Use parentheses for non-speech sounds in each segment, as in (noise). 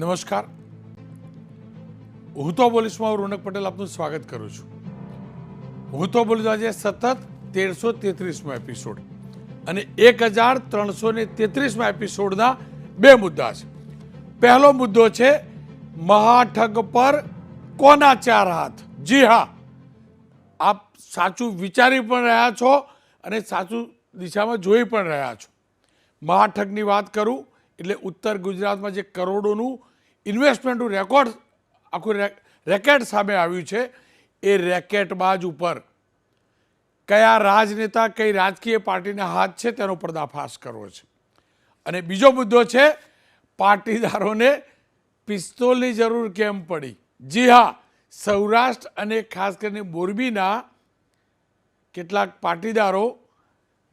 નમસ્કાર. હું તો હું રોનક પટેલ આપનું સ્વાગત કરું છું. હું તો બોલીસ આજે સતત તેરસો તેત્રીસમો એપિસોડ અને એક હજાર ત્રણસો ને તેત્રીસમાં એપિસોડના બે મુદ્દા છે. પહેલો મુદ્દો છે, મહાઠગ પર કોના ચાર હાથ? જી હા. આપ સાચું વિચારી પણ રહ્યા છો અને સાચું દિશામાં જોઈ પણ રહ્યા છો. મહાઠગની વાત કરું, એટલે ઉત્તર ગુજરાતમાં જે કરોડોનું ઇન્વેસ્ટમેન્ટનું રેકોર્ડ આખું રેકેટ સામે આવ્યું છે. એ રેકેટબાજ ઉપર કયા રાજનેતા, કઈ રાજકીય પાર્ટીના હાથ છે તેનો પર્દાફાશ કરવો છે. અને બીજો મુદ્દો છે, પાટીદારોને પિસ્તોલની જરૂર કેમ પડી? જી હા, સૌરાષ્ટ્ર અને ખાસ કરીને મોરબીના કેટલાક પાટીદારો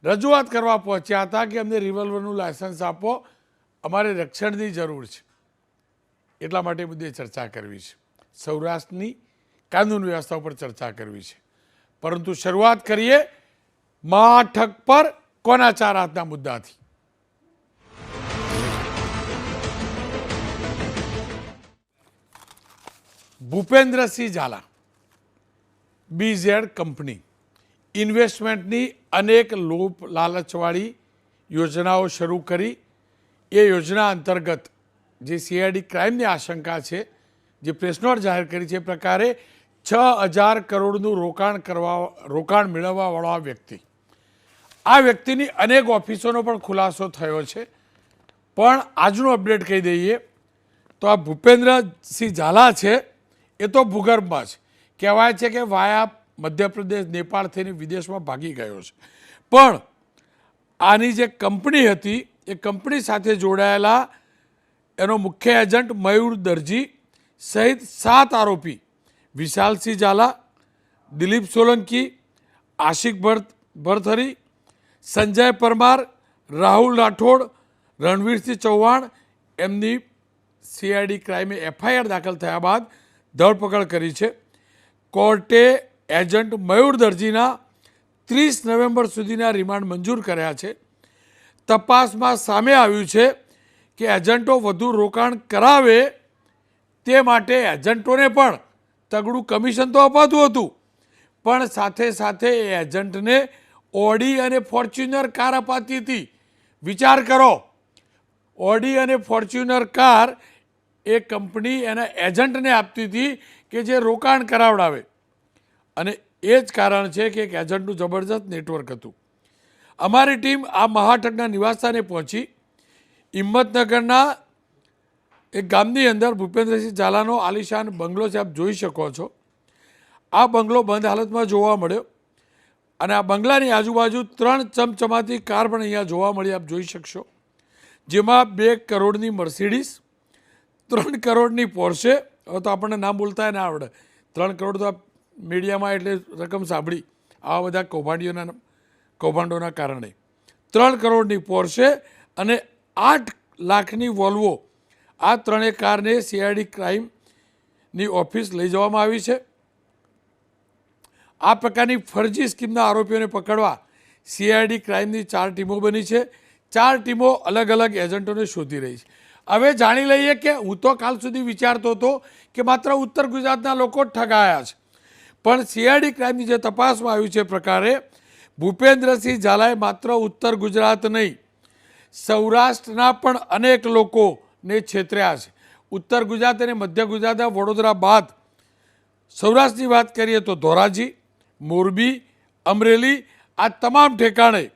રજૂઆત કરવા પહોંચ્યા હતા કે અમને રિવોલ્વરનું લાયસન્સ આપો, અમારે રક્ષણની જરૂર છે. એટલા માટે એ મુદ્દે ચર્ચા કરવી છે. સૌરાષ્ટ્રની કાનૂન વ્યવસ્થા ઉપર ચર્ચા કરવી છે. પરંતુ શરૂઆત કરીએ મહાઠગ પર કોના ચાર હાથના મુદ્દાથી. ભૂપેન્દ્રસિંહ ઝાલા બીઝેડ કંપની, ઇન્વેસ્ટમેન્ટની અનેક લોભ લાલચવાળી યોજનાઓ શરૂ કરી. એ યોજના અંતર્ગત જે સીઆઈડી ક્રાઇમની આશંકા છે, જે પ્રેસનોટ જાહેર કરી છે પ્રકારે છ હજાર કરોડનું રોકાણ કરવા, રોકાણ મેળવવાવાળો આ વ્યક્તિ. આ વ્યક્તિની અનેક ઓફિસોનો પણ ખુલાસો થયો છે. પણ આજનું અપડેટ કહી દઈએ તો આ ભૂપેન્દ્રસિંહ ઝાલા છે, એ તો ભૂગર્ભમાં જ. કહેવાય છે કે વાયા મધ્યપ્રદેશ, નેપાળ થઈને વિદેશમાં ભાગી ગયો છે. પણ આની જે કંપની હતી, એ કંપની સાથે જોડાયેલા એનો મુખ્ય એજન્ટ મયુર દરજી સહિત સાત આરોપી વિશાલસિંહ ઝાલા, દિલીપ સોલંકી, આશિક ભરત ભરથરી, સંજય પરમાર, રાહુલ રાઠોડ, રણવીરસિંહ ચૌહાણ એમની સીઆઈડી ક્રાઇમે એફઆઈઆર દાખલ થયા બાદ ધરપકડ કરી છે. કોર્ટે એજન્ટ મયુર દરજીના ત્રીસ નવેમ્બર સુધીના રિમાન્ડ મંજૂર કર્યા છે. તપાસમાં સામે આવ્યું છે કે એજન્ટો વધુ રોકાણ કરાવે તે માટે એજન્ટોને પણ તગડું કમિશન તો અપાતું હતું. પણ સાથે સાથે એ એજન્ટને ઓડી અને ફોર્ચ્યુનર કાર અપાતી હતી. વિચાર કરો, ઓડી અને ફોર્ચ્યુનર કાર એ કંપની એના એજન્ટને આપતી હતી કે જે રોકાણ કરાવડાવે. અને એ જ કારણ છે કે એક એજન્ટનું જબરજસ્ત નેટવર્ક હતું. અમારી ટીમ આ મહાઠગના નિવાસસ્થાને પહોંચી હિંમતનગરના એક ગામની અંદર ભૂપેન્દ્રસિંહ ઝાલાનો આલિશાન બંગલો છે, આપ જોઈ શકો છો. આ બંગલો બંધ હાલતમાં જોવા મળ્યો અને આ બંગલાની આજુબાજુ ત્રણ ચમચમાતી કાર પણ અહીંયા જોવા મળી, આપ જોઈ શકશો. જેમાં બે કરોડની મર્સિડીસ ત્રણ કરોડની પોર્શે, હવે તો આપણને નામ બોલતા ના આવડે. ત્રણ કરોડ તો મીડિયામાં એટલે રકમ સાંભળી આવા બધા કૌભાંડીઓના, કૌભાંડોના કારણે. ત્રણ કરોડની પોર્શે અને આઠ લાખની વોલ્વો આ ત્રણેય કારને સીઆઈડી ક્રાઇમની ઓફિસ લઈ જવામાં આવી છે. આ પ્રકારની ફરજી સ્કીમના આરોપીઓને પકડવા સીઆઈડી ક્રાઇમની ચાર ટીમો બની છે. ચાર ટીમો અલગ અલગ એજન્ટોને શોધી રહી છે. હવે જાણી લઈએ કે હું તો કાલ સુધી વિચારતો હતો કે માત્ર ઉત્તર ગુજરાતના લોકો ઠગાયા છે. પણ સીઆઈડી ક્રાઇમની જે તપાસમાં આવ્યું છે પ્રકારે ભૂપેન્દ્રસિંહ ઝાલાએ માત્ર ઉત્તર ગુજરાત નહીં સૌરાષ્ટ્રના પણ અનેક લોકોને છેતર્યા છે. ઉત્તર ગુજરાત અને મધ્ય ગુજરાતના વડોદરા બાદ સૌરાષ્ટ્રની વાત કરીએ તો ધોરાજી, મોરબી, અમરેલી આ તમામ ઠેકાણે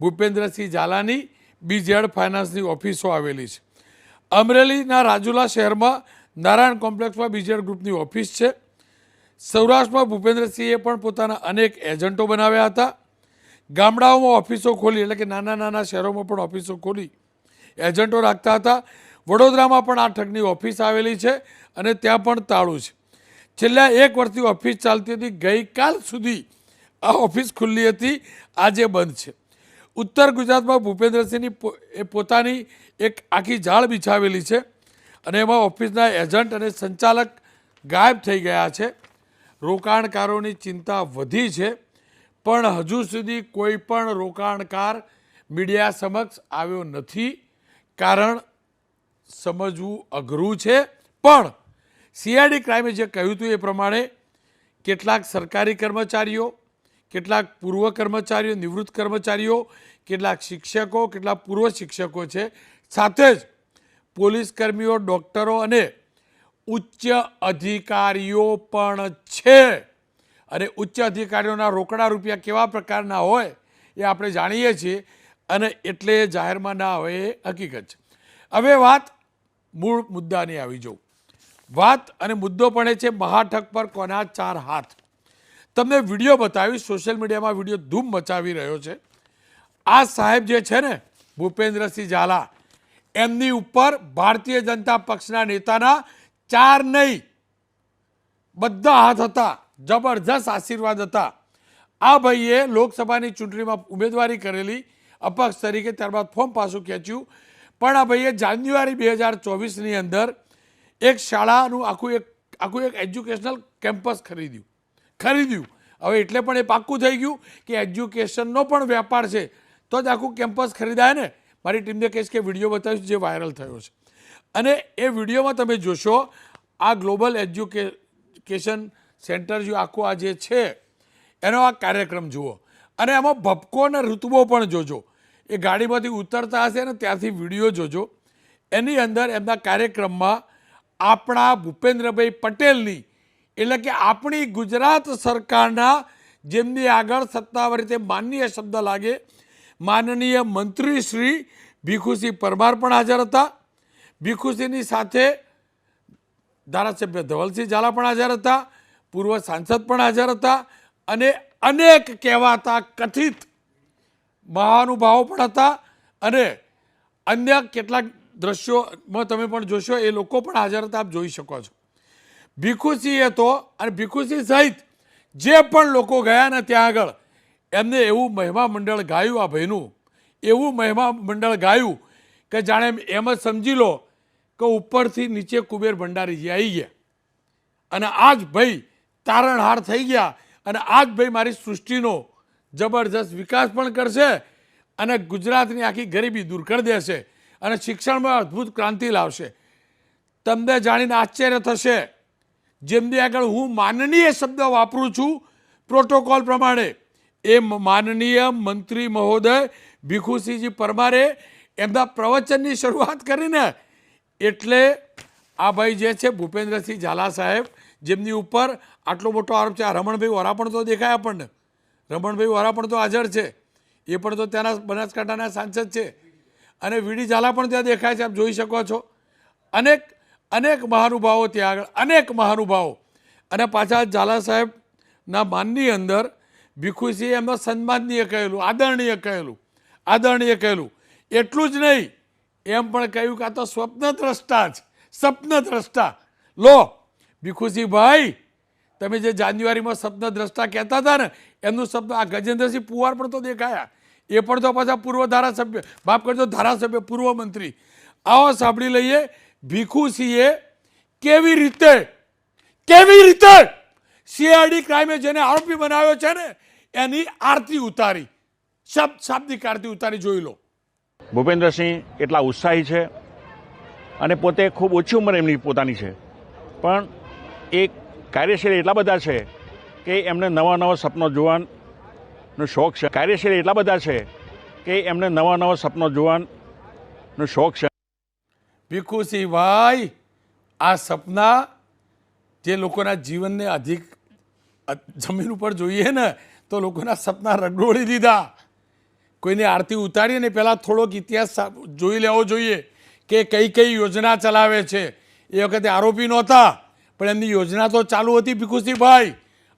ભૂપેન્દ્રસિંહ ઝાલાની બીઝેડ ફાઇનાન્સની ઓફિસો આવેલી છે. અમરેલીના રાજુલા શહેરમાં નારાયણ કોમ્પ્લેક્સમાં બીઝેડ ગ્રુપની ઓફિસ છે. સૌરાષ્ટ્રમાં ભૂપેન્દ્રસિંહે પણ પોતાના અનેક એજન્ટો બનાવ્યા હતા. ગામડાઓમાં ઓફિસો ખોલી, એટલે કે નાના નાના શહેરોમાં પણ ઓફિસો ખોલી. એજન્ટો રાખતા હતા. વડોદરામાં પણ આ ઠગની ઓફિસ આવેલી છે અને ત્યાં પણ તાળું છે. છેલ્લા એક વર્ષથી ઓફિસ ચાલતી હતી. ગઈકાલ સુધી આ ઓફિસ ખુલ્લી હતી. આજે બંધ છે. ઉત્તર ગુજરાતમાં ભૂપેન્દ્રસિંહની પોતાની એક આખી જાળ બિછાવેલી છે અને એમાં ઓફિસના એજન્ટ અને સંચાલક ગાયબ થઈ ગયા છે. રોકાણકારોની ચિંતા વધી છે. પણ હજુ સુધી કોઈ પણ રોકાણકાર મીડિયા સમક્ષ આવ્યો નથી, કારણ સમજવું અઘરું છે. પણ સીઆઈડી ક્રાઇમે જે કહ્યું હતું એ પ્રમાણે કેટલાક સરકારી કર્મચારીઓ, કેટલાક પૂર્વ કર્મચારીઓ, નિવૃત્ત કર્મચારીઓ, કેટલાક શિક્ષકો, કેટલાક પૂર્વ શિક્ષકો છે. સાથે જ પોલીસ કર્મીઓ ડૉક્ટરો અને ઉચ્ચ અધિકારીઓ પણ છે. અને ઉચ્ચ અધિકારીઓના રોકડા રૂપિયા કેવા પ્રકારના હોય એ આપણે જાણીએ છીએ અને એટલે જાહેરમાં ના હોય એ હકીકત છે. હવે વાત મૂળ મુદ્દાની આવી જવું વાત અને મુદ્દો એ છે મહાઠક પર કોના ચાર હાથ. તમને વીડિયો બતાવીશ, સોશિયલ મીડિયામાં વીડિયો ધૂમ મચાવી રહ્યો છે. આ સાહેબ જે છે ને, ભૂપેન્દ્રસિંહ ઝાલા, એમની ઉપર ભારતીય જનતા પક્ષના નેતાના ચાર નહીં, બધા હાથ હતા. જબરજસ્ત આશીર્વાદ હતા. આ ભાઈએ લોકસભાની ચૂંટણીમાં ઉમેદવારી કરેલી અપક્ષ તરીકે ત્યારબાદ ફોર્મ પાછું ખેંચ્યું. પણ આ ભાઈએ જાન્યુઆરી બે હજાર ચોવીસની અંદર એક શાળાનું આખું એક આખું એક એજ્યુકેશનલ કેમ્પસ ખરીદ્યું. ખરીદ્યું. હવે એટલે પણ એ પાક્કું થઈ ગયું કે એજ્યુકેશનનો પણ વેપાર છે. તો જ આખું કેમ્પસ ખરીદાય ને. મારી ટીમને કહીશ કે વીડિયો બતાવીશ જે વાયરલ થયો છે. અને એ વિડીયોમાં તમે જોશો, આ ગ્લોબલ એજ્યુકેશન સેન્ટર જો આખું આ જે છે, એનો આ કાર્યક્રમ જુઓ. અને એમાં ભપકો અને ઋતુઓ પણ જોજો. એ ગાડીમાંથી ઉતરતા હશે ને ત્યાંથી વીડિયો જોજો. એની અંદર એમના કાર્યક્રમમાં આપણા ભૂપેન્દ્રભાઈ પટેલની, એટલે કે આપણી ગુજરાત સરકારના જેમની આગળ સત્તાવાર રીતે માનનીય શબ્દ લાગે, માનનીય મંત્રી શ્રી ભીખુસિંહ પરમાર પણ હાજર હતા. ભીખુસિંહની સાથે ધારાસભ્ય ધવલસિંહ ઝાલા પણ હાજર હતા. પૂર્વ સાંસદ પણ હાજર હતા અને અનેક કહેવાતા કથિત મહાનુભાવો પણ હતા અને અન્ય કેટલાક દ્રશ્યોમાં તમે પણ જોશો, એ લોકો પણ હાજર હતા, આપ જોઈ શકો છો. ભીખુસિંહ તો અને ભીખુસિંહ સહિત જે પણ લોકો ગયા ને ત્યાં આગળ, એમને એવું મહિમા મંડળ ગાયું આ ભાઈનું એવું મહિમા મંડળ ગાયું કે જાણે એમ જ સમજી લો કે ઉપરથી નીચે કુબેર ભંડારીજી આવી ગયા. અને આ જ ભાઈ તારણહાર થઈ ગયા અને આ જ ભાઈ મારી સૃષ્ટિનો જબરજસ્ત વિકાસ પણ કરશે અને ગુજરાતની આખી ગરીબી દૂર કરી દેશે અને શિક્ષણમાં અદ્ભુત ક્રાંતિ લાવશે. તમને જાણીને આશ્ચર્ય થશે જેમની આગળ હું માનનીય શબ્દ વાપરું છું, પ્રોટોકોલ પ્રમાણે, એ માનનીય મંત્રી મહોદય ભીખુસિંહજી પરમારે એમના પ્રવચનની શરૂઆત કરીને, એટલે આ ભાઈ જે છે ભૂપેન્દ્રસિંહ ઝાલા સાહેબ જેમની ઉપર આટલો મોટો આરોપ છે. આ રમણભાઈ વોરા પણ તો દેખાય આપણને. રમણભાઈ વોરા પણ તો હાજર છે. એ પણ તો ત્યાંના બનાસકાંઠાના સાંસદ છે. અને વીડી ઝાલા પણ ત્યાં દેખાય છે. આપ જોઈ શકો છો. અનેક અનેક મહાનુભાવો ત્યાં આગળ, અનેક મહાનુભાવો. અને પાછા ઝાલા સાહેબના માનની અંદર ભીખુસિંહે એમનો સન્માનનીય કહેલું, આદરણીય કહેલું આદરણીય કહેલું. એટલું જ નહીં, એમ પણ કહ્યું કે આ તો સ્વપ્ન દ્રષ્ટા જ, સ્વપ્નદ્રષ્ટા. લો ભીખુસિંહ ભાઈ, તમે જે જાન્યુઆરીમાં સ્વપ્ન દ્રષ્ટા કહેતા હતા ને, એમનું શબ્દ આ ગજેન્દ્રસિંહ પુવાર પણ તો દેખાયા. એ પણ તો પાછા પૂર્વ ધારાસભ્ય, માફ કરજો, ધારાસભ્ય, પૂર્વ મંત્રી. આવો સાંભળી લઈએ ભીખુસિંહે કેવી રીતે કેવી રીતે સીઆઈડી ક્રાઇમે જેને આરોપી બનાવ્યો છે ને, એની આરતી ઉતારી. શબ્દ શાબ્દિક આરતી ઉતારી, જોઈ લો. ભૂપેન્દ્રસિંહ એટલા ઉત્સાહી છે અને પોતે ખૂબ ઓછી ઉંમર એમની પોતાની છે. પણ એ કાર્યશીલ એટલા બધા છે કે એમને નવા નવા સપનો જોવાનો શોખ છે. કાર્યશીલ એટલા બધા છે કે એમને નવા નવા સપનો જોવાનો શોખ છે. ભીખુસિંહભાઈ આ સપના જે લોકોના જીવનને અધિક જમીન ઉપર જોઈએ ને, તો લોકોના સપના રગડોળી દીધા. કોઈને આરતી ઉતારીને પહેલાં થોડોક ઇતિહાસ જોઈ લેવો જોઈએ કે કઈ કઈ યોજના ચલાવે છે. એ વખતે આરોપી નહોતા. પણ એમની યોજના તો ચાલુ હતી ભીખુસિંહભાઈ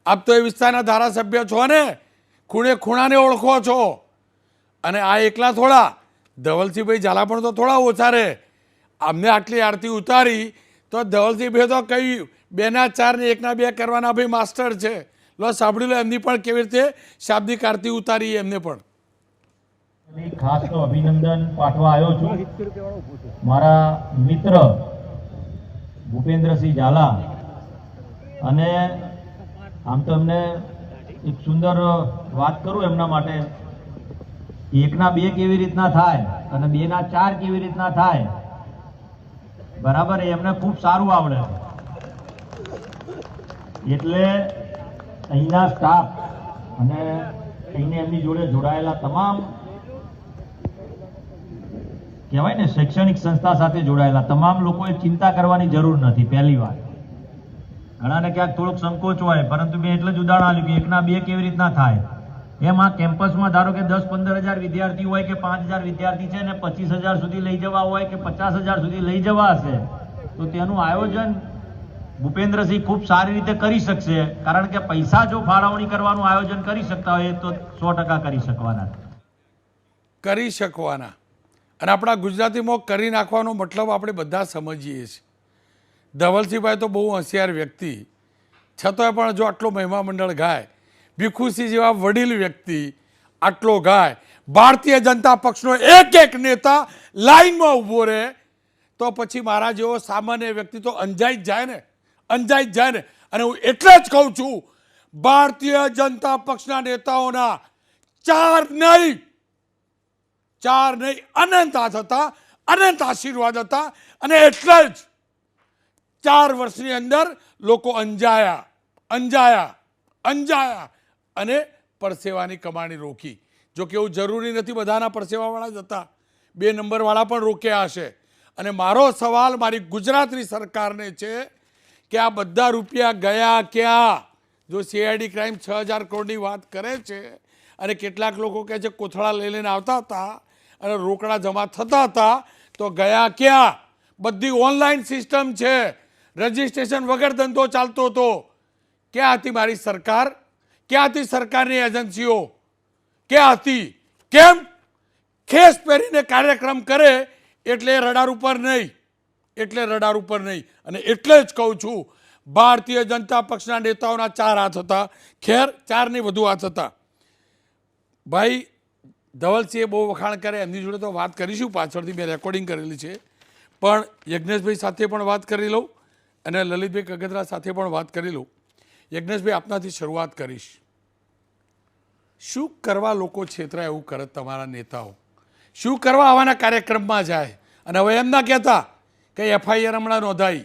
આપ તો એ વિસ્તારના ધારાસભ્ય છો ને? ખૂણે ખૂણાને ઓળખો છો. અને આ એકલા થોડા. ધવલસિંહભાઈ ઝાલા પણ તો થોડા ઓછા રહે. અમને આટલી આરતી ઉતારી તો ધવલસિંહભાઈ તો કઈ બેના ચાર ને એકના બે કરવાના ભાઈ માસ્ટર છે. લો, સાંભળી લો, એમની પણ કેવી રીતે શાબ્દિક આરતી ઉતારી એમને પણ. ખાસ અભિનંદન પાઠવા આવ્યો છું. મારા મિત્ર ભૂપેન્દ્રસિંહ ઝાલા. અને આમ તો એમને એક સુંદર વાત કરું એમના માટે. એકના બે કેવી રીતના થાય અને બેના ચાર કેવી રીતના થાય. બરાબર એમને ખૂબ સારું આવડે. એટલે અહીંના સ્ટાફ અને અહીંને એમની જોડે જોડાયેલા તમામ કહેવાય ને, શૈક્ષણિક સંસ્થા સાથે જોડાયેલા તમામ લોકોએ ચિંતા કરવાની જરૂર નથી, પહેલી વાત. ઘણાને ક્યાંક થોડોક સંકોચ હોય, પરંતુ મેં એટલે જ ઉદાહરણ આપ્યું કે એકના બે કેવી રીતના થાય? એમ આ કેમ્પસમાં ધારો કે દસ પંદર હજાર વિદ્યાર્થી હોય કે પાંચ હજાર વિદ્યાર્થી છે ને પચીસ હજાર સુધી લઈ જવા હોય કે પચાસ હજાર સુધી લઈ જવા હશે, તો તેનું આયોજન ભૂપેન્દ્રસિંહ ખૂબ સારી રીતે કરી શકશે. કારણ કે પૈસા જો ફાળવણી કરવાનું આયોજન કરી શકતા હોય, તો સો ટકા કરી શકવાના. કરી શકવાના. અને આપણા ગુજરાતીમાં કરી નાખવાનો મતલબ આપણે બધા સમજીએ છીએ. ધવલસિંહભાઈ તો બહુ હોશિયાર વ્યક્તિ. છતાંય પણ જો આટલો મહેમામંડળ ગાય ભીખુસિંહ જેવા વડીલ વ્યક્તિ આટલો ગાય, ભારતીય જનતા પક્ષનો એક એક નેતા લાઈનમાં ઊભો રહે, તો પછી મારા જેવો સામાન્ય વ્યક્તિ તો અંજાઈ જ જાય ને, અંજાઈ જ જાય ને. અને હું એટલે જ કહું છું, ભારતીય જનતા પક્ષના નેતાઓના ચાર નહીં ચાર નહીં, અનંત હાથ હતા અનંત આશીર્વાદ હતા. અને એટલે જ ચાર વર્ષની અંદર લોકો અંજાયા અંજાયા અંજાયા. અને પરસેવાની કમાણી રોકી. જો કે એવું જરૂરી નથી, બધાના પરસેવાવાળા જ હતા. બે નંબરવાળા પણ રોક્યા હશે. અને મારો સવાલ મારી ગુજરાતની સરકારને છે કે આ બધા રૂપિયા ગયા ક્યાં? જો સીઆઈડી ક્રાઇમ છ હજાર કરોડની વાત કરે છે અને કેટલાક લોકો કહે છે કોથળા લઈ લઈને આવતા હતા અને રોકડા જમા થતા હતા, તો ગયા ક્યાં? બધી ઓનલાઈન સિસ્ટમ છે. રજિસ્ટ્રેશન વગર ધંધો ચાલતો હતો. ક્યાં હતી મારી સરકાર? ક્યાં હતી સરકારની એજન્સીઓ? ક્યાં હતી? કેમ? ખેસ પહેરીને કાર્યક્રમ કરે એટલે રડાર ઉપર નહીં. એટલે રડાર ઉપર નહીં. અને એટલે જ કહું છું, ભારતીય જનતા પક્ષના નેતાઓના ચાર હાથ હતા. ખેર, ચારની વધુ હાથ હતા. ભાઈ ધવલસિંહે બહુ વખાણ કરે, એમની જોડે તો વાત કરીશું, પાછળથી મેં રેકોર્ડિંગ કરેલી છે. પણ યજ્ઞેશભાઈ સાથે પણ વાત કરી લઉં અને લલિતભાઈ કગદરા સાથે પણ વાત કરી લઉં. યજ્ઞેશભાઈ, આપનાથી શરૂઆત કરીશ. શું કરવા લોકો છેતરાય એવું કરે તમારા નેતાઓ? શું કરવા આવાના કાર્યક્રમમાં જાય? અને હવે એમ ના કહેતા કે એફઆઈઆર હમણાં નોંધાઈ.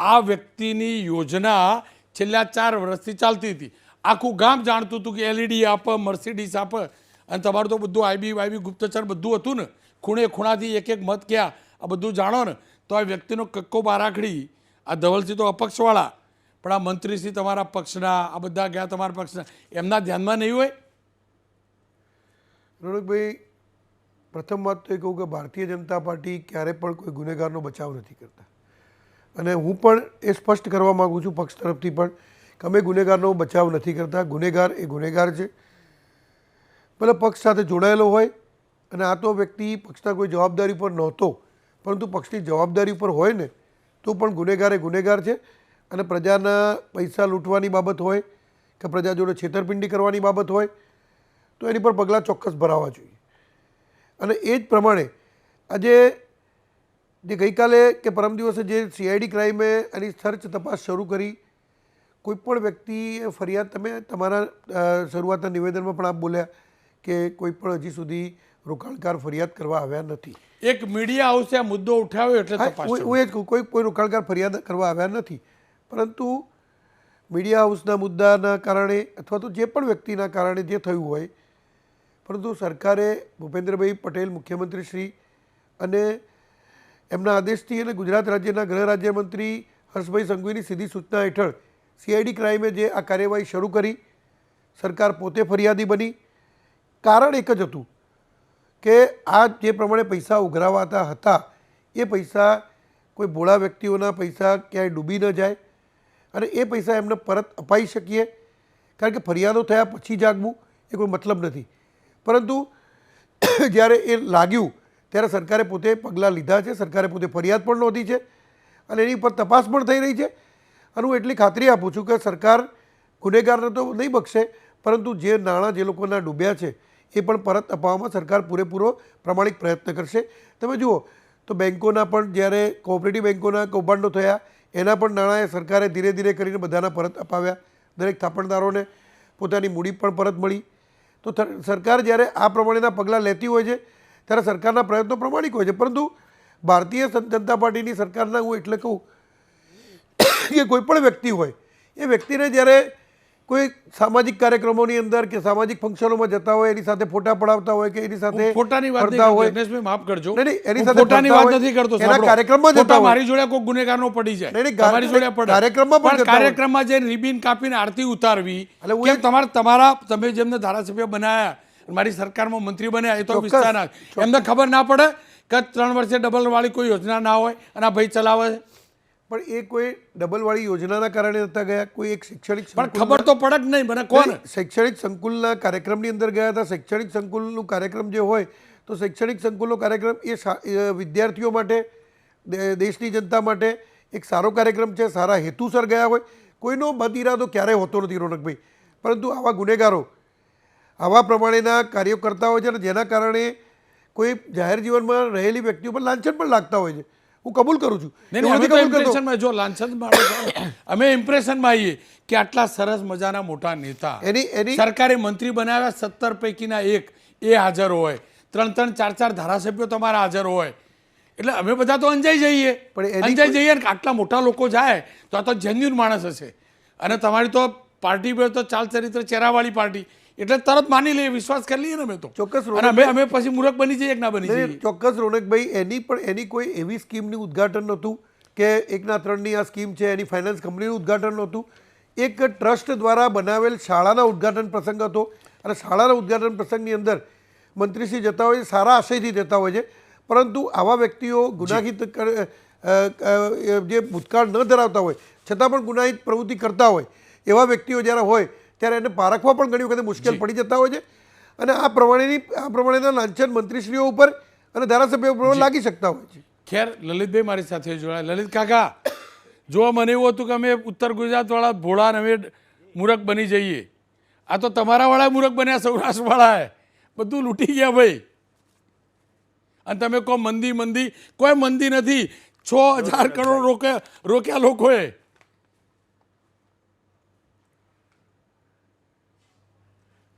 આ વ્યક્તિની યોજના છેલ્લા ચાર વર્ષથી ચાલતી હતી. આખું ગામ જાણતું હતું કે એલઈડી આપે મર્સિડીસ આપે. અને તમારું તો બધું આઈબી વાયબી ગુપ્તચર બધું હતું ને. ખૂણે ખૂણાથી એક એક મત ક્યાં? આ બધું જાણો ને, તો આ વ્યક્તિનો કક્કો બારાખડી, આ ધવલસિંહ તો અપક્ષવાળા. પણ આ મંત્રીશ્રી તમારા પક્ષના, આ બધા ગયા તમારા પક્ષના. એમના ધ્યાનમાં નહીં હોય? રોનકભાઈ, પ્રથમ વાત તો એ કહું કે ભારતીય જનતા પાર્ટી ક્યારે પણ કોઈ ગુનેગારનો બચાવ નથી કરતા. અને હું પણ એ સ્પષ્ટ કરવા માગું છું પક્ષ તરફથી પણ, કે અમે ગુનેગારનો બચાવ નથી કરતા. ગુનેગાર એ ગુનેગાર છે. ભલે પક્ષ સાથે જોડાયેલો હોય અને આ તો વ્યક્તિ પક્ષના કોઈ જવાબદારી પર નહોતો, પરંતુ પક્ષની જવાબદારી પર હોય ને, તો પણ ગુનેગાર એ ગુનેગાર છે અને પ્રજાના પૈસા લૂંટવાની બાબત હોય કે પ્રજા જોડે છેતરપિંડી કરવાની બાબત હોય, તો એની પર પગલાં ચોક્કસ ભરાવા જોઈએ. અને એ જ પ્રમાણે આજે જે ગઈકાલે કે પરમ દિવસે જે સીઆઈડી ક્રાઇમે એની સર્ચ તપાસ શરૂ કરી, કોઈ પણ વ્યક્તિએ ફરિયાદ તમે તમારા શરૂઆતના નિવેદનમાં પણ આપ બોલ્યા કે કોઈ પણ હજી સુધી રોકાણકાર ફરિયાદ કરવા આવ્યા નથી. એક મીડિયા હાઉસે આ મુદ્દો ઉઠાવ્યો એટલે તપાસ હું એ જ કોઈ કોઈ રોકાણકાર ફરિયાદ કરવા આવ્યા નથી. પરંતુ મીડિયા હાઉસના મુદ્દાના કારણે અથવા તો જે પણ વ્યક્તિના કારણે જે થયું હોય પરંતુ સરકારે ભૂપેન્દ્રભાઈ પટેલ મુખ્યમંત્રી શ્રી અને એમના આદેશથી અને ગુજરાત રાજ્યના ગૃહ રાજ્યમંત્રી હર્ષભાઈ સંઘવીની સીધી સૂચના હેઠળ સીઆઈડી ક્રાઇમે જે આ કાર્યવાહી શરૂ કરી સરકાર પોતે ફરિયાદી બની કારણ એક જ હતું કે આ જે પ્રમાણે પૈસા ઉઘરાવાતા હતા, એ પૈસા કોઈ ભોળા વ્યક્તિઓના પૈસા ક્યાંય ડૂબી ન જાય અને એ પૈસા એમને પરત અપાઈ શકીએ. કારણ કે ફરિયાદો થયા પછી જાગવું એ કોઈ મતલબ નથી. પરંતુ (coughs) જ્યારે એ લાગ્યું, ત્યારે સરકારે પોતે પગલાં લીધા છે, સરકારે પોતે ફરિયાદ પણ નોંધી છે અને એની પર તપાસ પણ થઈ રહી છે. અને હું એટલી ખાતરી આપું છું કે સરકાર ગુનેગારને તો નહીં બક્ષે પરંતુ જે નાણાં જે લોકોના ડૂબ્યા છે, એ પણ પરત અપાવવામાં સરકાર પૂરેપૂરો પ્રમાણિક પ્રયત્ન કરશે. તમે જુઓ, તો બેન્કોના પણ જ્યારે કોઓપરેટિવ બેન્કોના કૌભાંડો થયા, એના પણ નાણાં સરકારે ધીરે ધીરે કરીને બધાના પરત અપાવ્યા. દરેક થાપણદારોને પોતાની મૂડી પણ પરત મળી. તો સરકાર જ્યારે આ પ્રમાણેના પગલાં લેતી હોય છે, ત્યારે સરકારના પ્રયત્નો પ્રમાણિક હોય છે. પરંતુ ભારતીય જનતા પાર્ટીની સરકારના, હું એટલે કહું કે કોઈ પણ વ્યક્તિ હોય, એ વ્યક્તિને જ્યારે કોઈ સામાજિક કાર્યક્રમોની અંદર કે સામાજિક ફંક્શનોમાં જતા હોય એની સાથે ફોટા પડાવતા હોય કે એની સાથે ફોટાની વાત હોય. માફ કરજો. નહીં, નહીં, એની સાથે ફોટાની વાત નથી કરતો એના કાર્યક્રમમાં જતા મારી જોડે કોઈ ગુનેગારનો પડી જાય. નહીં, તમારી જોડે પડે. કાર્યક્રમમાં પણ. કાર્યક્રમમાં જઈને રિબિન કાપીને આરતી ઉતારવી એટલે કેમ તમારા તમારા તમે જેમને ધારાસભ્ય બનાયા મારી સરકારમાં મંત્રી બન્યા એ તો વિસ્તારના. એમને ખબર ના પડે કે ત્રણ વર્ષે ડબલ વાળી કોઈ યોજના ના હોય અને આ ભાઈ ચલાવે છે. પણ એ કોઈ ડબલવાળી યોજનાના કારણે નતા ગયા? કોઈ એક શૈક્ષણિક પણ ખબર તો પડે જ નહીં મને કોણ? શૈક્ષણિક સંકુલના કાર્યક્રમની અંદર ગયા હતા. શૈક્ષણિક સંકુલનું કાર્યક્રમ જે હોય તો શૈક્ષણિક સંકુલનો કાર્યક્રમ એ વિદ્યાર્થીઓ માટે દેશની જનતા માટે એક સારો કાર્યક્રમ છે સારા હેતુસર ગયા હોય. કોઈનો બદ ઇરાદો ક્યારેય હોતો નથી રોનકભાઈ. પરંતુ આવા ગુનેગારો આવા પ્રમાણેના કાર્યો કરતા હોય છે અને જેના કારણે કોઈ જાહેર જીવનમાં રહેલી વ્યક્તિઓ પર લાંછન પણ લાગતા હોય છે. હું કબૂલ કરું છું. ઇમ્પ્રેશનમાં જો લાંછન માણસ અમે ઇમ્પ્રેશનમાં આવીએ કે આટલા સરસ મજાના મોટા નેતા એની એની સરકારે મંત્રી બનાવ્યા સત્તર પૈકીના એક એ હાજર હોય. ત્રણ ત્રણ ચાર ચાર ધારાસભ્યો તમારા હાજર હોય. એટલે અમે બધા તો અંજાઈ જઈએ. પણ અંજાઈ જઈએ ને આટલા મોટા લોકો જાય તો આ તો જેન્યુન માણસ હશે. અને તમારી તો પાર્ટી પર તો ચાલ ચરિત્ર ચહેરાવાળી પાર્ટી. એટલે તરત માની લઈએ વિશ્વાસ કરી લઈએ ને અમે તો. ચોક્કસ અને અમે અમે પછી મૂર્ખ બની જઈએ કે ના બની જઈએ? ચોક્કસ રોનકભાઈ એની પણ એની કોઈ એવી સ્કીમની ઉદ્ઘાટન નહોતું કે એકના ત્રણની આ સ્કીમ છે એની ફાઇનાન્સ કંપનીનું ઉદ્ઘાટન નહોતું. એક ટ્રસ્ટ દ્વારા બનાવેલ શાળાના ઉદ્ઘાટન પ્રસંગ હતો. અને શાળાના ઉદ્ઘાટન પ્રસંગની અંદર મંત્રીશ્રી જતા હોય સારા આશયથી જતા હોય છે. પરંતુ આવા વ્યક્તિઓ ગુનાહિત જે ભૂતકાળ ન ધરાવતા હોય છતાં પણ ગુનાહિત પ્રવૃત્તિ કરતા હોય એવા વ્યક્તિઓ જ્યારે હોય ત્યારે એને પારખવા પણ ઘણી વખતે મુશ્કેલ પડી જતા હોય છે. અને આ પ્રમાણેની આ પ્રમાણેના લાંછન મંત્રીશ્રીઓ ઉપર અને ધારાસભ્યો ઉપર લાગી શકતા હોય છે. ખેર લલિતભાઈ મારી સાથે જોડાયા. લલિત કાકા જો મને એવું હતું કે અમે ઉત્તર ગુજરાતવાળા ભોળા ને અમે મૂરખ બની જઈએ. આ તો તમારાવાળા મૂરખ બન્યા સૌરાષ્ટ્રવાળાએ બધું લૂંટી ગયા ભાઈ. અને તમે કહો મંદી મંદી. કોઈ મંદી નથી. છ હજાર કરોડ રોકે રોક્યા લોકોએ.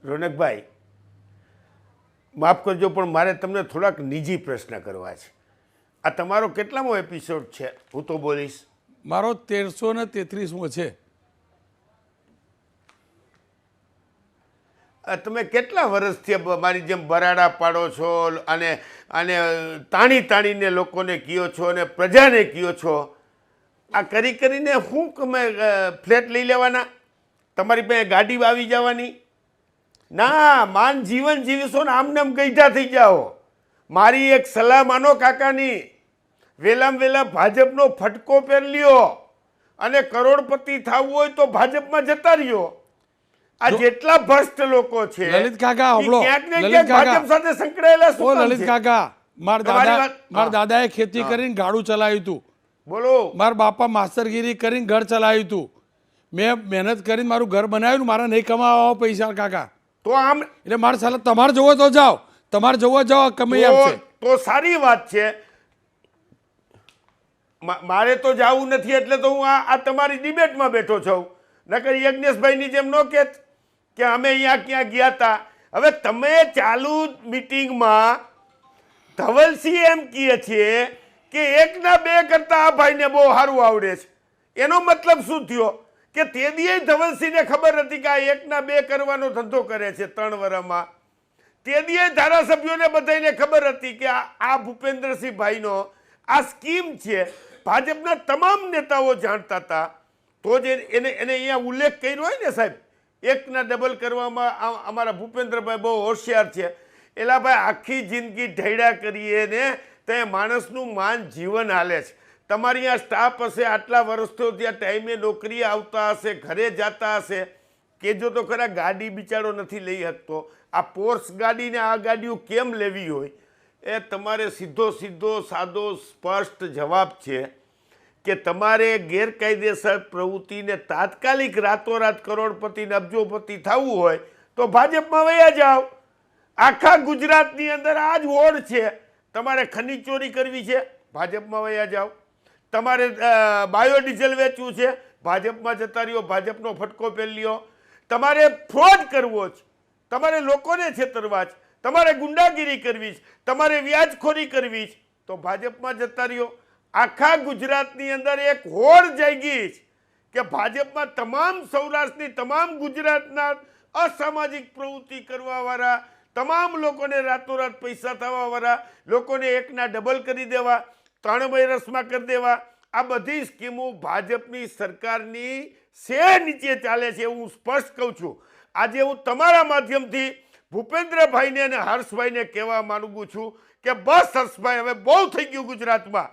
રોનકભાઈ માફ કરજો પણ મારે તમને થોડાક નિજી પ્રશ્ન કરવા છે. આ તમારો કેટલામો એપિસોડ છે? હું તો બોલીશ. મારો તેરસો ને તેત્રીસમો છે. તમે કેટલા વર્ષથી મારી જેમ બરાડા પાડો છો અને અને તાણી તાણીને લોકોને કયો છો અને પ્રજાને કયો છો? આ કરી કરીને શું તમે ફ્લેટ લઈ લેવાના? તમારી પાસે ગાડી આવી જવાની? ના માન જીવન જીવીશો ને આમને આમ ગઈઢા થઈ જાઓ. મારી એક સલાહ માનો કાકાની. વેલામ વેલા ભાજપનો ફટકો પહેર લ્યો. અને કરોડપતિ થવું હોય તો ભાજપમાં જતા રહ્યો. આ જેટલા ભ્રષ્ટ લોકો છે લલિત કાકા, લલિત ભાજપ સાથે સંકળાયેલા શું લલિત કાકા મારા દાદા દાદાએ ખેતી કરીને ગાડું ચલાવ્યું હતું. બોલો. મારા બાપા માસ્ટરગીરી કરીને ઘર ચલાવ્યું હતું. મેં મહેનત કરીને મારું ઘર બનાવ્યું મારા નહીં કમાવા પૈસા કાકા. તો આમ એટલે મારે સાલા તમારે જોવો તો જાઓ. તમારે જોવો જાઓ કમાઈ આપશે તો સારી વાત છે. મારે તો જાવું નથી એટલે તો હું આ આ તમારી ડિબેટમાં બેઠો છું. નકર યજ્ઞેશભાઈની જેમ નો કે કે અમે અહીંયા ક્યાં ગયા હતા હવે તમે ચાલુ મિટિંગમાં ધવલસિંહ એમ કહે છે કે એકના બે કરતા આ ભાઈને બહુ સારું આવડે છે. એનો મતલબ શું થયો? કે તે દીએ ધવલસિંહને ખબર હતી કે આ એકના બે કરવાનો ધંધો કરે છે ત્રણ વર્ષમાં તે દીએ ધારાસભ્યોને બધાને ખબર હતી કે આ ભૂપેન્દ્રસિંહભાઈનો ભૂપેન્દ્રસિંહ ભાઈનો આ સ્કીમ છે. ભાજપના તમામ નેતાઓ જાણતા હતા. તો જ એને- એને અહીંયા ઉલ્લેખ કર્યો હોય ને સાહેબ, એકના ડબલ કરવામાં અમારા ભૂપેન્દ્રભાઈ બહુ હોશિયાર છે. એલા ભાઈ આખી જિંદગી ઢૈડા કરીએ ને તે માણસનું માન જીવન હાલે છે. તમારી અહીંયા સ્ટાફ હશે, આટલા વર્ષો ત્યાં ટાઈમે નોકરી આવતા હશે, ઘરે જતા હશે. કેજો તો ખરા, ગાડી બિચારો નથી લઈ શકતો. આ પોર્સ ગાડીને આ ગાડીઓ કેમ લેવી હોય? એ તમારે સીધો સીધો સાદો, સ્પષ્ટ જવાબ છે કે તમારે ગેરકાયદેસર પ્રવૃત્તિને તાત્કાલિક રાતોરાત કરોડપતિ ને અબજોપતિ થવું હોય તો ભાજપમાં વયા જાઓ. આખા ગુજરાતની અંદર આ જ હોડ છે. તમારે ખનીજ ચોરી કરવી છે. ભાજપમાં વયા જાઓ. તમારે બાયોડીઝલ વેચવું છે? ભાજપમાં જતા રહ્યો, ભાજપનો ફટકો પહેલ્યો લ્યો તમારે ફ્રોડ કરવો છે. તમારે લોકોને છેતરવા છે. તમારે ગુંડાગીરી કરવી છે. તમારે વ્યાજખોરી કરવી છે. તો ભાજપમાં જતા રહ્યો. આખા ગુજરાતની અંદર એક હોડ જાગી છે કે ભાજપમાં તમામ સૌરાષ્ટ્રની, તમામ ગુજરાતના અસામાજિક પ્રવૃત્તિ કરવાવાળા, તમામ લોકોને રાતોરાત પૈસા થવાવાળા, લોકોને એકના ડબલ કરી દેવા ત્રણ વર્ષમાં કરી દેવા. આ બધી સ્કીમો ભાજપની સરકારની શેર નીચે ચાલે છે હું સ્પષ્ટ કહું છું. આજે હું તમારા માધ્યમથી ભૂપેન્દ્રભાઈને અને હર્ષભાઈને કહેવા માંગુ છું કે બસ હર્ષભાઈ, હવે બહુ થઈ ગયું ગુજરાતમાં.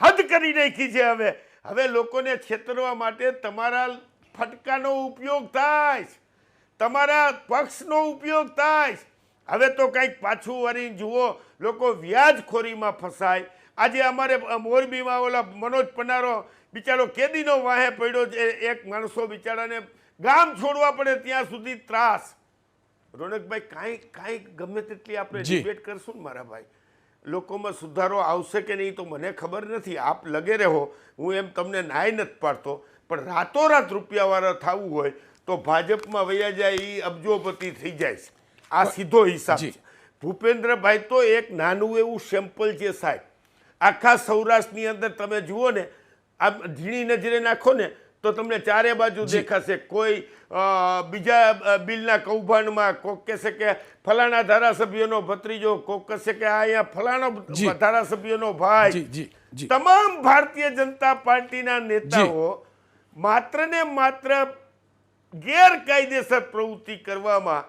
હદ કરી નાખી છે હવે. હવે લોકોને છેતરવા માટે તમારા ફટકાનો ઉપયોગ થાય છે. તમારા પક્ષનો ઉપયોગ થાય. હવે તો કંઈક પાછું વળી જુઓ. લોકો વ્યાજખોરીમાં ફસાય. આજે અમારે મોરબીમાં ઓલા મનોજ પનારો બિચારો કેદીનો વાહે પડ્યો છે. એક માણસો બિચારાને ગામ છોડવા પડે ત્યાં સુધી ત્રાસ. રોનકભાઈ કાંઈ કાંઈ ગમે તેટલી આપણે. ડિબેટ કરશું ને મારા ભાઈ? લોકોમાં સુધારો આવશે કે નહીં તો મને ખબર નથી. આપ લગે રહો. હું એમ તમને નાય નથી પાડતો. પણ રાતોરાત રૂપિયાવાળા થવું હોય તો ભાજપમાં વયા જાય એ અબજોપતિ થઈ જાય આ સીધો હિસાબ. છે. ભૂપેન્દ્રભાઈ તો એક નાનું એવું સેમ્પલ છે સાહેબ. આખા સૌરાષ્ટ્રની અંદર તમે જુઓ ને આમ ઝીણી નજરે નાખો ને તો તમને ચારે બાજુ દેખાશે. કોઈ બીજા બિલના કૌભાંડમાં કોક કહેશે કે ફલાણા ધારાસભ્યનો ભત્રીજો કોક કહેશે કે આ અહીંયા ફલાણો. ધારાસભ્યનો ભાઈ. તમામ ભારતીય જનતા પાર્ટીના નેતાઓ માત્ર ને માત્ર ગેરકાયદેસર પ્રવૃત્તિ કરવામાં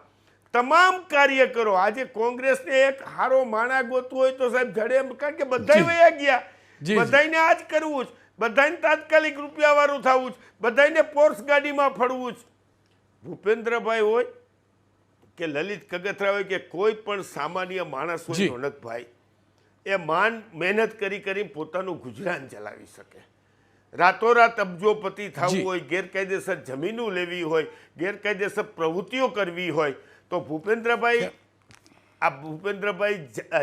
તમામ કાર્યકરો આજે કોંગ્રેસને એક હારો માણા ગોતવો હોય તો સાહેબ જડે કારણ કે બધા. વયા ગયા. બધાને આ જ કરવું જ. બધાને તાત્કાલિક રૂપિયાવાળું થવું જ. બધાને પોર્સ ગાડીમાં ફરવું જ. ભૂપેન્દ્રભાઈ હોય કે લલિત કગથરા હોય કે કોઈ પણ સામાન્ય માણસ હોય રોનકભાઈ એ માન મહેનત કરી કરી પોતાનું ગુજરાન ચલાવી શકે. રાતોરાત અબજોપતિ થવું હોય ગેરકાયદેસર જમીનો લેવી હોય ગેરકાયદેસર પ્રવૃત્તિઓ કરવી હોય તો ભૂપેન્દ્રભાઈ આ ભૂપેન્દ્રભાઈ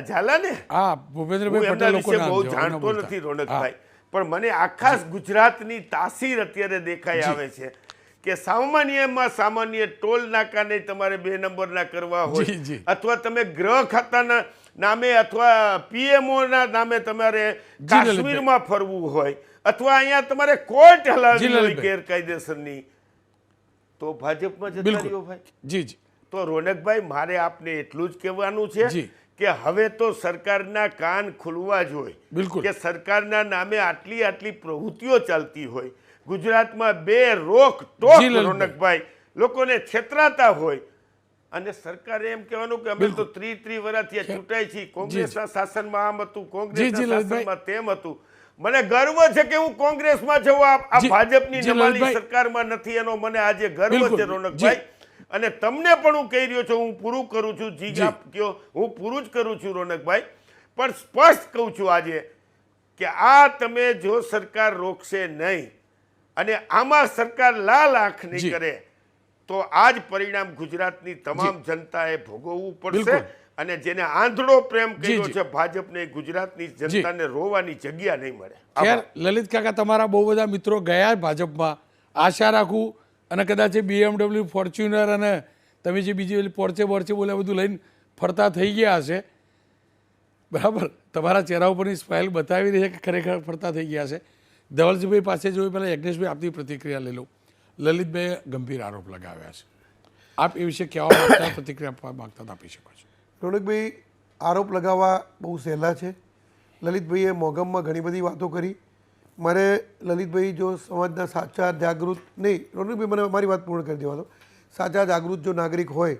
ઝાલા ને? હા ભૂપેન્દ્રભાઈ પટેલ વિશે બહુ જાણતો નથી રોનકભાઈ. પણ મને આખા ગુજરાતની તાસીર અત્યારે દેખાઈ આવે છે કે સામાન્યમાં સામાન્ય ટોલ નાકાને તમારે બે નંબરના કરવા હોય. અથવા તમે ગ્રહ ખાતાના નામે અથવા પીએમઓના નામે તમારે. કાશ્મીરમાં ફરવું હોય. અથવા અહીંયા તમારે કોર્ટ હલાવી હોય ગેરકાયદેસરની. તો ભાજપમાં જતા રહ્યો ભાઈ. જી જી. તો રોનકભાઈ મારે આપને એટલું જ કહેવાનું છે કે હવે તો સરકારના કાન ખુલવા જોઈએ બિલકુલ. કે સરકારના નામે આટલી આટલી પ્રવૃત્તિઓ ચાલતી હોય. ગુજરાતમાં બે રોક ટોક રોનકભાઈ. લોકોને છેતરાતા હોય. અને સરકારે એમ કહેવાનું કે અમે તો ત્રી ત્રી વર્ષથી ચૂંટાઈ છીએ. કોંગ્રેસના શાસનમાં આમ હતું કોંગ્રેસના શાસનમાં તેમ હતું. મને ગર્વ છે કે હું કોંગ્રેસમાં છું. આ ભાજપની સરકારમાં નથી એનો મને આજે ગર્વ છે રોનકભાઈ. અને તમને પણ હું કહી રહ્યો છું હું પૂરું કરું છું જી. આપ કયો હું પૂરું જ કરું છું રોનકભાઈ. પણ સ્પષ્ટ કહું છું આજે કે આ તમે જો સરકાર રોકશે નહીં અને આમાં સરકાર લાલ આંખ નહીં કરે તો આ જ પરિણામ ગુજરાતની તમામ જનતાએ ભોગવવું પડશે અને જેને આંધળો પ્રેમ કર્યો. છે ભાજપને ગુજરાતની જનતાને રોવાની જગ્યા નહીં મળે. ખેર લલિત કાકા તમારા બહુ બધા મિત્રો ગયા ભાજપમાં. આશા રાખું અને કદાચ બીએમડબલ્યુ ફોર્ચ્યુનર અને તમે જે બીજી પેલી પોર્ચે બોર્ચે બોલે બધું લઈને ફરતા થઈ ગયા હશે. બરાબર? તમારા ચહેરા ઉપરની સ્માઇલ બતાવી રહી છે કે ખરેખર ફરતા થઈ ગયા છે ધવલજીભાઈ પાસે જોઈ પહેલાં યજ્ઞેશભાઈ આપની પ્રતિક્રિયા લઈ લઉં લલિતભાઈએ ગંભીર આરોપ લગાવ્યા છે. આપ એ વિશે કહેવા માગતા, પ્રતિક્રિયા આપવા માગતા આપી શકો છો. રોનકભાઈ, આરોપ લગાવવા બહુ સહેલા છે. લલિતભાઈએ મોગમમાં ઘણી બધી વાતો કરી. મારે લલિતભાઈ જો સમાજના સાચા જાગૃત નહીં રોનકભાઈ મને મારી વાત પૂર્ણ કરી દેવા દો. સાચા જાગૃત જો નાગરિક હોય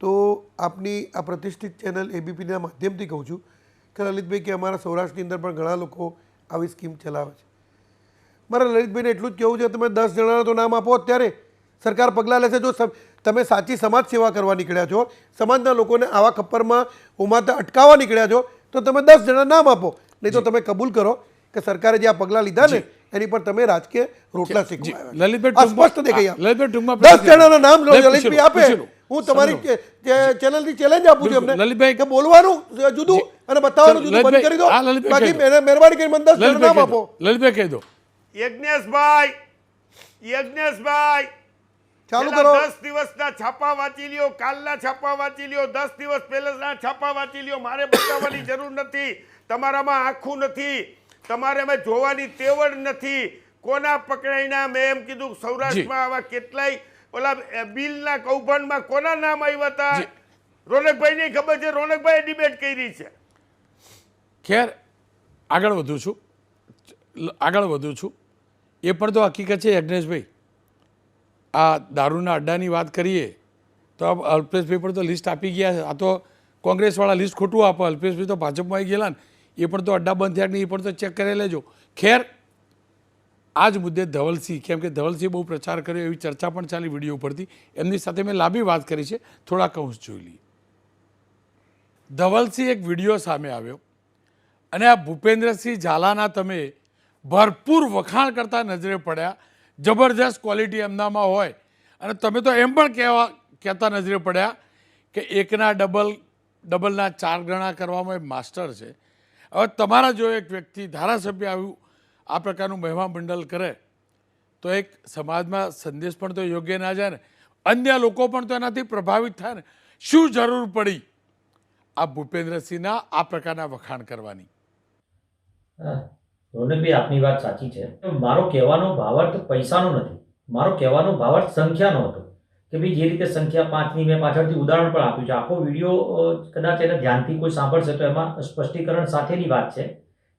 તો આપની આ પ્રતિષ્ઠિત ચેનલ એબીપીના માધ્યમથી કહું છું કે લલિતભાઈ કે અમારા સૌરાષ્ટ્રની અંદર પણ ઘણા લોકો આવી સ્કીમ ચલાવે છે. મારા લલિતભાઈને એટલું જ કહેવું છે તમે દસ જણાના તો નામ આપો અત્યારે. સરકાર પગલાં લેશે જો તમે સાચી સમાજ સેવા કરવા નીકળ્યા છો સમાજના લોકોને આવા ખપ્પરમાં ઉમાતા અટકાવવા નીકળ્યા છો તો તમે દસ જણા નામ આપો. નહીં તો તમે કબૂલ કરો. કે સરકારે જે આ પગલાં લીધા ને એની પર તમે રાજકીય રોટલા શીખવા લલિતભાઈ સ્પષ્ટ દેખાઈ લલિતભાઈ ટૂંકમાં દસ જણાના નામ લો લલિતભાઈ આપે. હું તમારી સમજો. ચેલેન્જ આપું છું એમને. લલિતભાઈ- કે બોલવાનું જુદું અને બતાવવાનું જુદું. બંધ કરી દો. બાકી કહી દો. મેં- મહેરબાની કરીને મને દસ જણા નામ આપો. લલિતભાઈ કહી દો. યજ્ઞેશભાઈ. યજ્ઞેશભાઈ. ચાલુ કરો. દસ દિવસના છાપા વાંચી લ્યો કાલના છાપા વાંચી લ્યો દસ દિવસ પહેલાના છાપા વાંચી લ્યો. મારે બતાવવાની જરૂર નથી. તમારામાં આખું નથી. તમારે અમે જોવાની તેવડ નથી. કોના પકડાઈના મેં એમ કીધું સૌરાષ્ટ્રમાં આવા કેટલાય ઓલા બિલના કૌભાંડમાં કોના નામ આવ્યા હતા? જી. રોનકભાઈ ખબર છે? રોનકભાઈ ડિબેટ કરી છે. ખેર આગળ વધું છું. આગળ વધું છું. એ પણ તો હકીકત છે યજ્ઞેશભાઈ. આ દારૂના અડ્ડાની વાત કરીએ તો અલ્પેશભાઈ પણ તો લિસ્ટ આપી ગયા આ તો કોંગ્રેસવાળા લિસ્ટ ખોટું આપે. અલ્પેશભાઈ તો ભાજપમાં આવી ગયેલા ને. એ પણ તો અડ્ડા બંધ થયા નહીં, એ પણ તો ચેક કરી લેજો. ખેર આ જ મુદ્દે ધવલસિંહ, કેમ કે ધવલસિંહ બહુ પ્રચાર કર્યો એવી ચર્ચા પણ ચાલી વીડિયો ઉપરથી. એમની સાથે મેં લાંબી વાત કરી છે, થોડા કૌંસ જોઈ લઈએ. ધવલસિંહ એક વીડિયો સામે આવ્યો, અને આ ભૂપેન્દ્રસિંહ ઝાલાના તમે ભરપૂર વખાણ કરતા નજરે પડ્યા, જબરજસ્ત ક્વોલિટી એમનામાં હોય. અને તમે તો એમ પણ કહેવા, કહેતા નજરે પડ્યા કે એકના ડબલ ડબલના ચાર ગણા કરવામાં એ માસ્ટર છે. હવે તમારા જો એક વ્યક્તિ ધારાસભ્ય આવ્યું, આ પ્રકારનું મહેમાન મંડળ કરે, તો એક સમાજમાં સંદેશ પણ તો યોગ્ય ના જાય ને. અન્ય લોકો પણ તો એનાથી પ્રભાવિત થાય ને. શું જરૂર પડી? આ ભૂપેન્દ્રસિંહના આ પ્રકારના વખાણ કરવાની. રોનકભાઈ, આપની વાત સાચી છે. મારો કહેવાનો ભાવાર્થ પૈસાનો નથી. મારો કહેવાનો ભાવાર્થ સંખ્યાનો હતો. કે ભાઈ જે રીતે સંખ્યા પાંચની મેં પાછળથી ઉદાહરણ પણ આપ્યું છે. આખો વીડિયો કદાચ એને ધ્યાનથી કોઈ સાંભળશે તો એમાં સ્પષ્ટીકરણ સાથેની વાત છે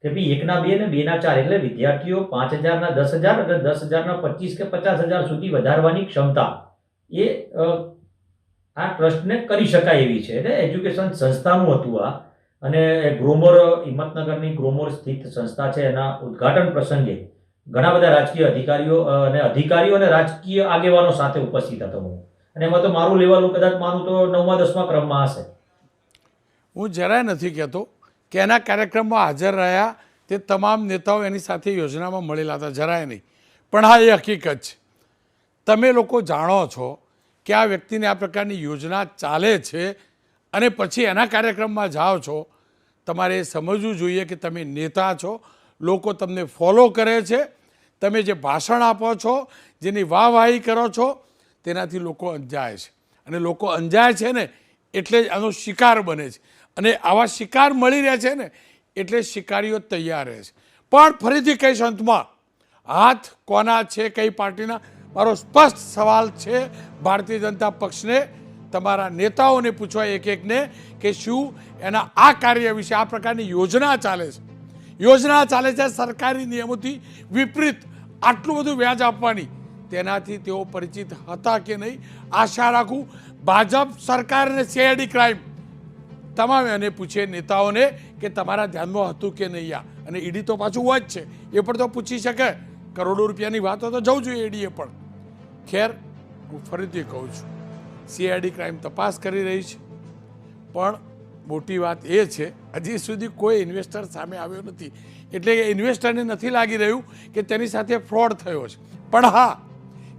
કે ભાઈ એકના બે ને બેના ચાર એટલે વિદ્યાર્થીઓ પાંચ હજારના દસ હજાર અને દસ હજારના પચીસ કે પચાસ હજાર સુધી વધારવાની ક્ષમતા એ આ ટ્રસ્ટને કરી શકાય એવી છે. એટલે એજ્યુકેશન સંસ્થાનું હતું આ. અને ગ્રોમર, હિંમતનગરની ગ્રોમર સ્થિત સંસ્થા છે એના ઉદ્ઘાટન પ્રસંગે ઘણા બધા રાજકીય અધિકારીઓ અને અધિકારીઓ અને રાજકીય આગેવાનો સાથે ઉપસ્થિત હતો હું. અને એમાં તો મારું લેવલ કદાચ માનું તો નવમા, દસમા ક્રમમાં હશે. હું જરાય નથી કહેતો કે એના કાર્યક્રમમાં હાજર રહ્યા તે તમામ નેતાઓ એની સાથે યોજનામાં મળેલા હતા, જરાય નહીં. પણ હા, એ હકીકત છે. તમે લોકો જાણો છો કે આ વ્યક્તિને આ પ્રકારની યોજના ચાલે છે અને પછી એના કાર્યક્રમમાં જાઓ છો, તમારે સમજવું જોઈએ કે તમે નેતા છો લોકો તમને ફોલો કરે છે. તમે જે ભાષણ આપો છો, જેની વાહવાહી કરો છો, તેનાથી લોકો અંજાય છે. અને લોકો અંજાય છે ને, એટલે જ આનો શિકાર બને છે. અને આવા શિકાર મળી રહ્યા છે ને, એટલે શિકારીઓ તૈયાર રહે છે. પણ ફરીથી કહીશ અંતમાં, હાથ કોના છે કઈ પાર્ટીના? મારો સ્પષ્ટ સવાલ છે ભારતીય જનતા પક્ષને. તમારા નેતાઓને પૂછવા એક એકને કે શું એના આ કાર્ય વિશે આ પ્રકારની યોજના ચાલે છે? યોજના ચાલે છે સરકારી નિયમોથી વિપરીત આટલું બધું વ્યાજ આપવાની. તેનાથી તેઓ પરિચિત હતા કે નહીં, આશા રાખું ભાજપ સરકાર અને સીઆઈડી ક્રાઇમ તમામ એને પૂછે નેતાઓને કે તમારા ધ્યાનમાં હતું કે નહીં આ. અને ઈડી તો પાછું હોય જ છે. એ પણ તો પૂછી શકે. કરોડો રૂપિયાની વાતો તો જવું જોઈએ ઈડીએ પણ. ખેર, હું ફરીથી કહું છું સીઆઈડી ક્રાઇમ તપાસ કરી રહી છે. પણ મોટી વાત એ છે, હજી સુધી કોઈ ઇન્વેસ્ટર સામે આવ્યો નથી. એટલે ઇન્વેસ્ટરને નથી લાગી રહ્યું કે તેની સાથે ફ્રોડ થયો છે. પણ હા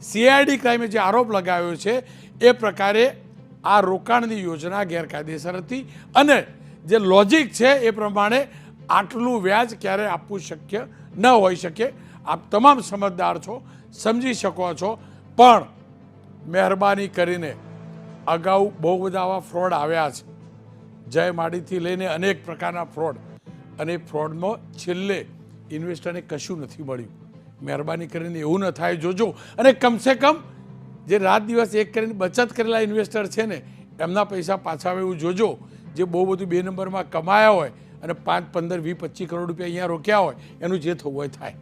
સીઆઈડી ક્રાઇમે જે આરોપ લગાવ્યો છે, એ પ્રકારે આ રોકાણની યોજના ગેરકાયદેસર હતી અને જે લોજિક છે એ પ્રમાણે આટલું વ્યાજ ક્યારે આપવું શક્ય ન હોઈ શકે. આપ તમામ સમજદાર છો, સમજી શકો છો. પણ મહેરબાની કરીને અગાઉ બહુ બધા આવા ફ્રોડ આવ્યા છે. જય માડીથી લઈને અનેક પ્રકારના ફ્રોડ અને ફ્રોડમાં છેલ્લે ઇન્વેસ્ટરને કશું નથી મળ્યું. મહેરબાની કરીને એવું ન થાય, જોજો. અને કમસે કમ જે રાત દિવસ એક કરીને બચત કરેલા ઇન્વેસ્ટર છે ને, એમના પૈસા પાછા આવે એવું જોજો. જે બહુ બધું બે નંબરમાં કમાયા હોય અને પાંચ, પંદર, વીસ, પચીસ કરોડ રૂપિયા અહીંયા રોક્યા હોય, એનું જે થવું હોય થાય.